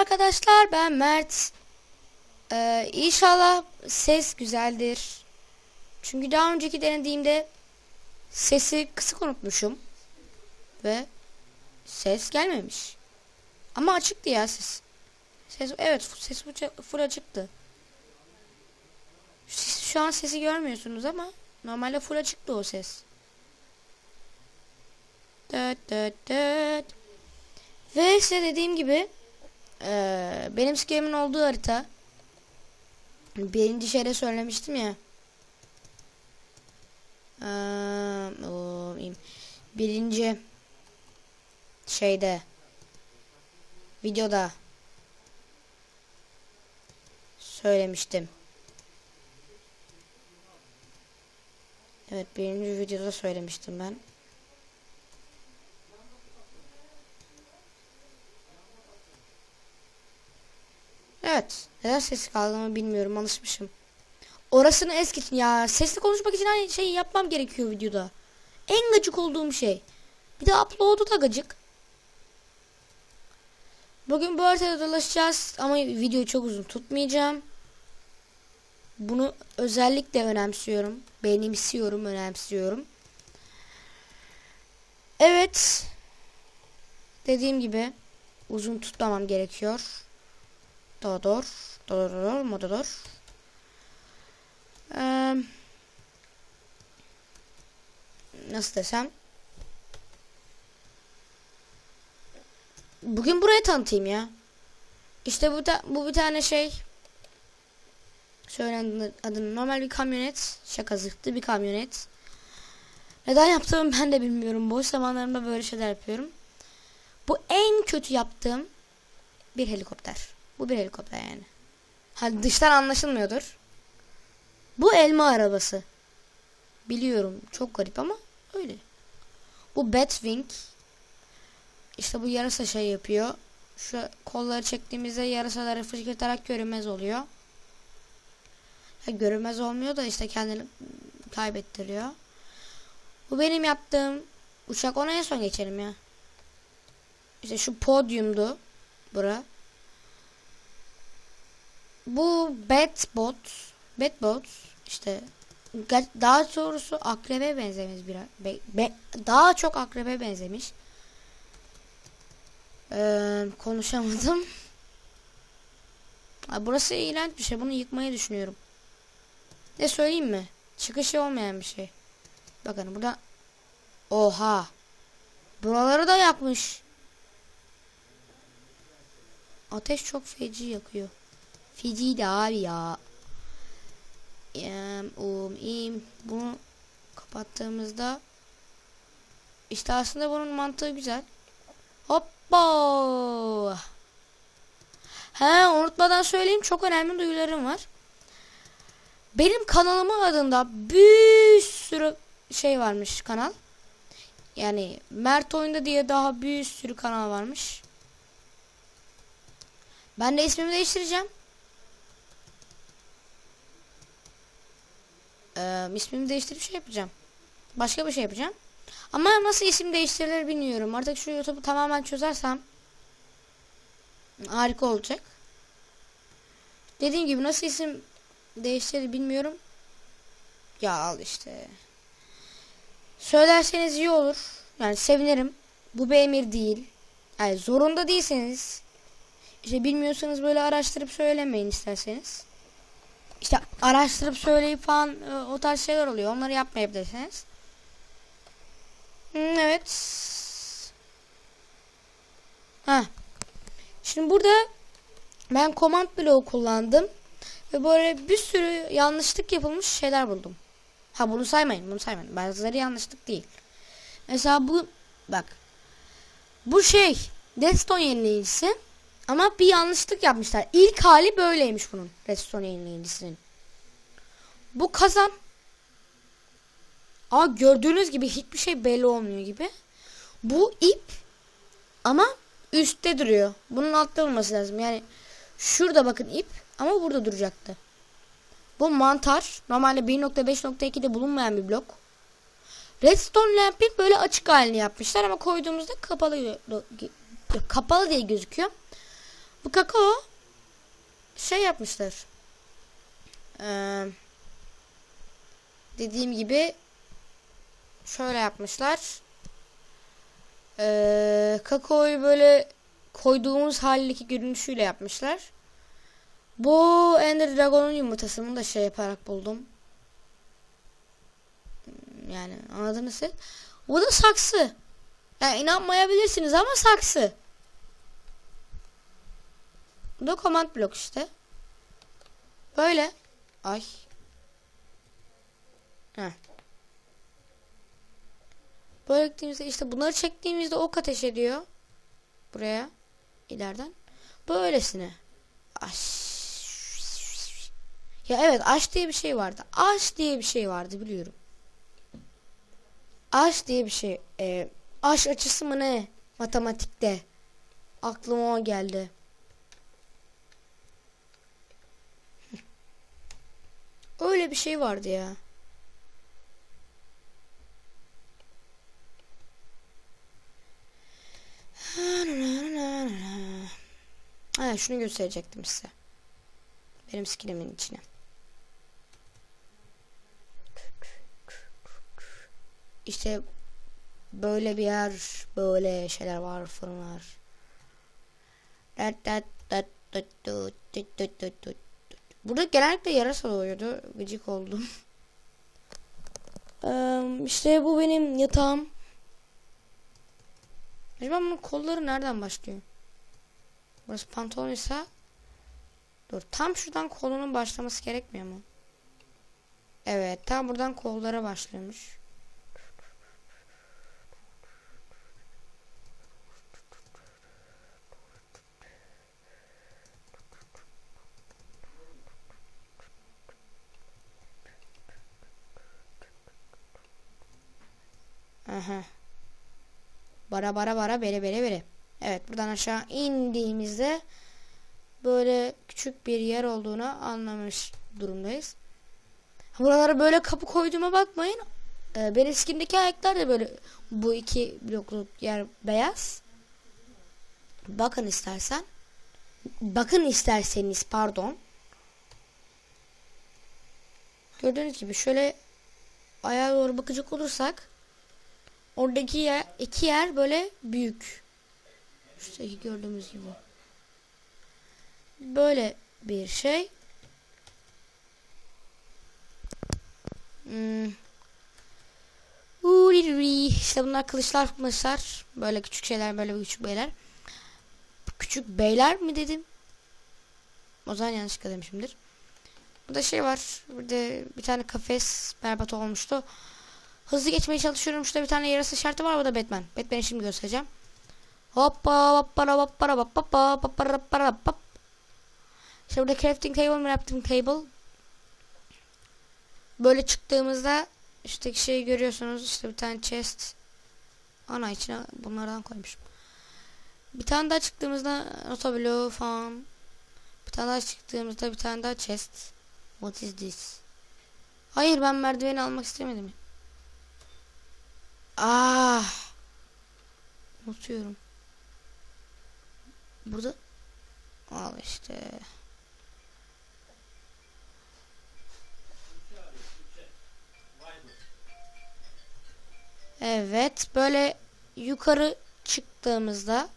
arkadaşlar ben Mert. Ee, inşallah ses güzeldir. Çünkü daha önceki denediğimde sesi kısık unutmuşum. Ve ses gelmemiş. Ama açıktı ya ses. Ses evet ses full- açıktı. Siz şu an sesi görmüyorsunuz ama normalde full açıktı o ses. Dıt dıt dıt. Ve size dediğim gibi eee, benim skemimin olduğu harita birinci şeyde söylemiştim ya. Eee, o, birinci şeyde videoda söylemiştim. Evet birinci videoda söylemiştim ben. Evet. Neden sesli kaldığımı bilmiyorum. Alışmışım. Orasını es geçin ya. Sesli konuşmak için aynı şeyi yapmam gerekiyor videoda. En gıcık olduğum şey. Bir de upload'u da gıcık. Bugün bu haritada dolaşacağız ama videoyu çok uzun tutmayacağım. Bunu özellikle önemsiyorum. Benimsiyorum, önemsiyorum. Evet. Dediğim gibi uzun tutmamam gerekiyor. Dodor, dodor, mododor. Ee, nasıl desem? Bugün burayı tanıtayım ya. İşte bu da bu bir tane şey. Söylendi adını normal bir kamyonet. Şaka zıhtı bir kamyonet. Neden yaptığımı ben de bilmiyorum. Boş zamanlarımda böyle şeyler yapıyorum. Bu en kötü yaptığım bir helikopter. Bu bir helikopter yani. Hani dıştan anlaşılmıyordur. Bu elma arabası. Biliyorum çok garip ama öyle. Bu Batwing. İşte bu yarasa şey yapıyor. Şu kolları çektiğimizde yarasaları fışkırtarak görünmez oluyor. Ya görünmez olmuyor da işte kendini kaybettiriyor. Bu benim yaptığım uçak ona en son geçelim ya. İşte şu podyumdu. Bura. Bu Batbot. Batbot işte daha doğrusu akrebe benzemiş biraz. Be- be- daha çok akrebe benzemiş. Ee, konuşamadım. Burası iğrenç bir şey. Bunu yıkmayı düşünüyorum. Ne söyleyeyim mi? Çıkışı olmayan bir şey. Bakın burada Oha. Buraları da yakmış. Ateş çok feci yakıyor. Feci de abi ya. Um, im. Bunu kapattığımızda işte aslında bunun mantığı güzel. Hoppa. He unutmadan söyleyeyim çok önemli duyularım var. Benim kanalımın adında bir sürü şey varmış kanal. Yani Mert Oyunda diye daha bir sürü kanal varmış. Ben de ismimi değiştireceğim. Ee, ismimi değiştirip şey yapacağım. Başka bir şey yapacağım. Ama nasıl isim değiştirilir bilmiyorum. Artık şu YouTube'u tamamen çözersem harika olacak. Dediğim gibi nasıl isim değiştirilir bilmiyorum. Ya al işte. Söylerseniz iyi olur. Yani sevinirim. Bu bir emir değil. Yani zorunda değilseniz işte bilmiyorsanız böyle araştırıp söylemeyin isterseniz. İşte araştırıp söyleyip falan e, o tarz şeyler oluyor. Onları yapmayabilirsiniz. Hı, Evet. Ha. Şimdi burada ben command bloğu kullandım. Ve böyle bir sürü yanlışlık yapılmış şeyler buldum. Ha bunu saymayın, bunu saymayın. Bazıları yanlışlık değil. Mesela bu bak. Bu şey Redstone yenileyicisi ama bir yanlışlık yapmışlar. İlk hali böyleymiş bunun Redstone yenileyicisinin. Bu kazan Aa gördüğünüz gibi hiçbir şey belli olmuyor gibi. Bu ip ama üstte duruyor. Bunun altta olması lazım. Yani şurada bakın ip ama burada duracaktı. Bu mantar normalde 1.5.2'de bulunmayan bir blok. Redstone lamp'in böyle açık halini yapmışlar ama koyduğumuzda kapalı kapalı diye gözüküyor. Bu kakao şey yapmışlar. Ee, dediğim gibi şöyle yapmışlar. Ee, kakaoyu böyle koyduğumuz haldeki görünüşüyle yapmışlar. Bu Ender Dragon'un yumurtasını da şey yaparak buldum. Hmm, Yani anladınız siz? Bu da saksı. Yani inanmayabilirsiniz ama saksı. Bu da command blok işte. Böyle. Ay. Heh. Böyle gittiğimizde işte bunları çektiğimizde ok ateş ediyor. Buraya. ileriden. Böylesine. Aş. Ya evet aş diye bir şey vardı. Aş diye bir şey vardı biliyorum. Aş diye bir şey. E, aş açısı mı ne? Matematikte. Aklıma o geldi. Öyle bir şey vardı ya. Ha, şunu gösterecektim size. Benim skinimin içine. İşte böyle bir yer, böyle şeyler var, fırınlar. Burada genellikle yarasa oluyordu. Gıcık oldum. Eee, işte bu benim yatağım. Acaba bunun kolları nereden başlıyor? Burası pantolon ise Dur tam şuradan kolunun başlaması gerekmiyor mu? Evet tam buradan kollara başlıyormuş. Aha. Bara bara bara bere bere bere. Evet buradan aşağı indiğimizde böyle küçük bir yer olduğunu anlamış durumdayız. Buralara böyle kapı koyduğuma bakmayın. Ee, benim skindeki ayaklar da böyle bu iki blokluk yer beyaz. Bakın istersen. Bakın isterseniz pardon. Gördüğünüz gibi şöyle ayağa doğru bakacak olursak oradaki yer, iki yer böyle büyük. Şuradaki gördüğümüz gibi. Böyle bir şey. Hmm. İşte bunlar kılıçlar kılıçlar. Böyle küçük şeyler böyle küçük beyler. Küçük beyler mi dedim? O zaman yanlışlıkla demişimdir. Burada şey var. Burada bir tane kafes berbat olmuştu. Hızlı geçmeye çalışıyorum. Şurada bir tane yarası şartı var. O da Batman. Batman'i şimdi göstereceğim. Hoppa hoppara hoppara hoppara hoppara hoppara hoppara işte burada crafting table mı crafting table. Böyle çıktığımızda işte şeyi görüyorsunuz işte bir tane chest. Ana içine bunlardan koymuşum. Bir tane daha çıktığımızda notabiliyor falan. Bir tane daha çıktığımızda bir tane daha chest. What is this? Hayır ben merdiveni almak istemedim. Ah. Unutuyorum. Burada al işte. Evet böyle yukarı çıktığımızda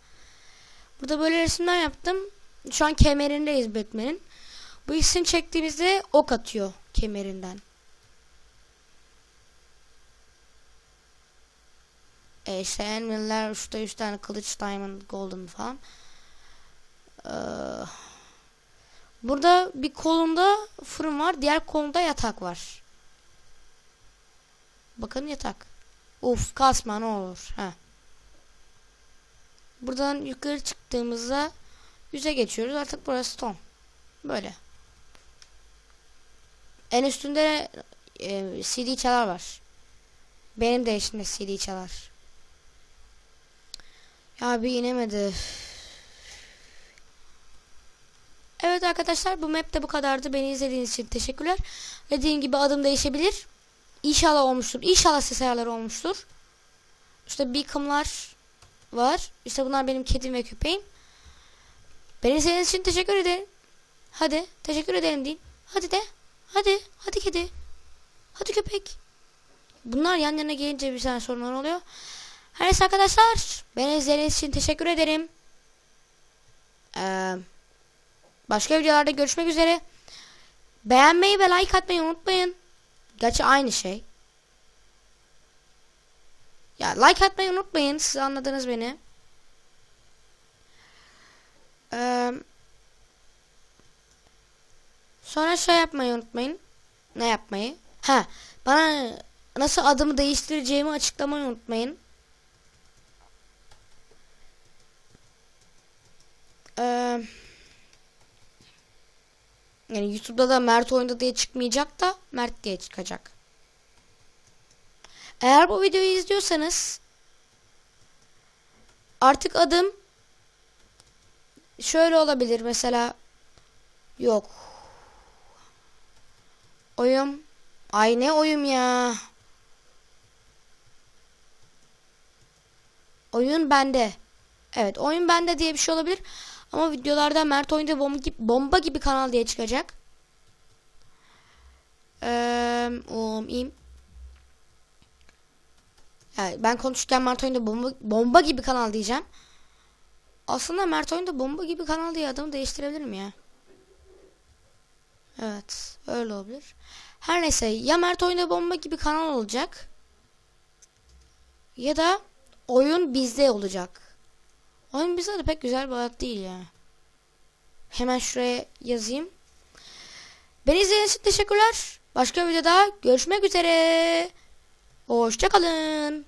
burada böyle resimler yaptım. Şu an kemerindeyiz Batman'in. Bu ikisini çektiğimizde ok atıyor kemerinden. E işte Envil'ler şurada 3 tane kılıç diamond golden falan. Ee, burada bir kolunda fırın var. Diğer kolunda yatak var. Bakın yatak. Uf kasma ne olur. Ha. Buradan yukarı çıktığımızda yüze geçiyoruz. Artık burası ton. Böyle. En üstünde e, CD çalar var. Benim de içinde CD çalar. Ya bir inemedi. Evet arkadaşlar bu map de bu kadardı. Beni izlediğiniz için teşekkürler. Dediğim gibi adım değişebilir. İnşallah olmuştur. İnşallah ses ayarları olmuştur. İşte beacon'lar var. İşte bunlar benim kedim ve köpeğim. Beni izlediğiniz için teşekkür ederim. Hadi teşekkür ederim deyin. Hadi de. Hadi. Hadi kedi. Hadi köpek. Bunlar yan yana gelince bir tane sorunlar oluyor. Her neyse arkadaşlar. Beni izlediğiniz için teşekkür ederim. Ee, başka videolarda görüşmek üzere. Beğenmeyi ve like atmayı unutmayın. Gerçi aynı şey. Ya like atmayı unutmayın. Siz anladınız beni. Ee, sonra şey yapmayı unutmayın. Ne yapmayı? Ha, bana nasıl adımı değiştireceğimi açıklamayı unutmayın. Ee, yani YouTube'da da Mert oyunda diye çıkmayacak da Mert diye çıkacak. Eğer bu videoyu izliyorsanız artık adım şöyle olabilir mesela yok. Oyum ay ne oyum ya? Oyun bende. Evet oyun bende diye bir şey olabilir ama videolarda Mert oyunda bomba gibi, bomba gibi kanal diye çıkacak ee, um. Yani ben konuşurken Mert oyunda bomba, bomba gibi kanal diyeceğim aslında Mert oyunda bomba gibi kanal diye adımı değiştirebilirim ya. Evet, öyle olabilir. Her neyse ya Mert oyunda bomba gibi kanal olacak. Ya da oyun bizde olacak. Oyun bizde de pek güzel bir ad değil ya. Hemen şuraya yazayım. Beni izlediğiniz için teşekkürler. Başka bir videoda görüşmek üzere. Hoşçakalın.